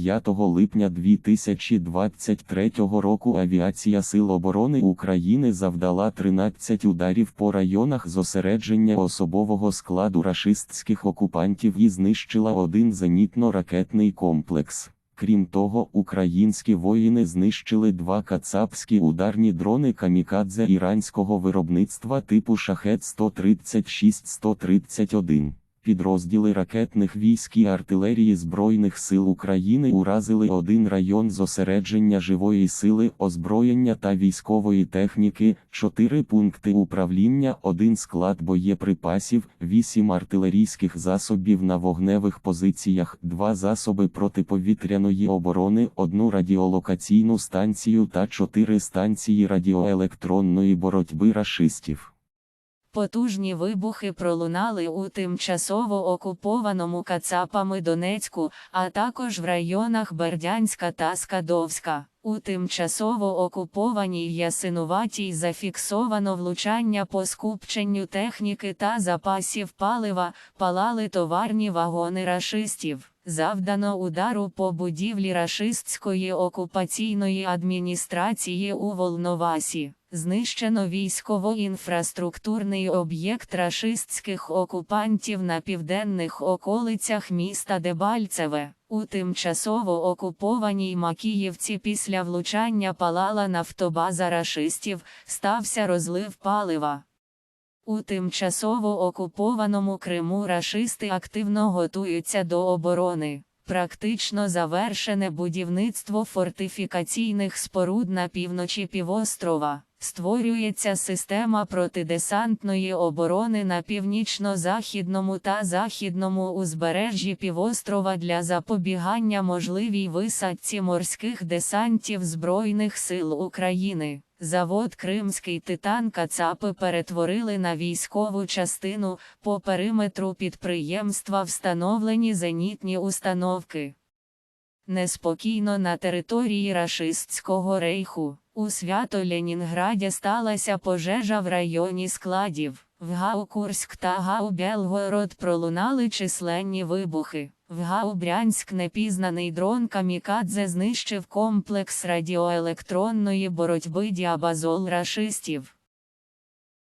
5 липня 2023 року авіація Сил оборони України завдала 13 ударів по районах зосередження особового складу рашистських окупантів і знищила один зенітно-ракетний комплекс. Крім того, українські воїни знищили два кацапські ударні дрони камікадзе іранського виробництва типу Шахет 136-131. Підрозділи ракетних військ і артилерії Збройних сил України уразили один район зосередження живої сили, озброєння та військової техніки, чотири пункти управління, один склад боєприпасів, вісім артилерійських засобів на вогневих позиціях, два засоби протиповітряної оборони, одну радіолокаційну станцію та чотири станції радіоелектронної боротьби рашистів. Потужні вибухи пролунали у тимчасово окупованому Кацапами Донецьку, а також в районах Бердянська та Скадовська. У тимчасово окупованій Ясинуватій зафіксовано влучання по скупченню техніки та запасів палива, палали товарні вагони рашистів. Завдано удару по будівлі рашистської окупаційної адміністрації у Волновасі. Знищено військово-інфраструктурний об'єкт рашистських окупантів на південних околицях міста Дебальцеве. У тимчасово окупованій Макіївці після влучання палала нафтобаза рашистів, стався розлив палива. У тимчасово окупованому Криму рашисти активно готуються до оборони. Практично завершене будівництво фортифікаційних споруд на півночі півострова. Створюється система протидесантної оборони на північно-західному та західному узбережжі півострова для запобігання можливій висадці морських десантів Збройних сил України. Завод Кримський Титан Кацапи перетворили на військову частину, по периметру підприємства встановлені зенітні установки. Неспокійно на території рашистського рейху. У Свято-Ленінграді сталася пожежа в районі складів. В Гау-Курськ та Гау-Белгород пролунали численні вибухи. В Гау-Брянськ непізнаний дрон Камікадзе знищив комплекс радіоелектронної боротьби діабазол рашистів.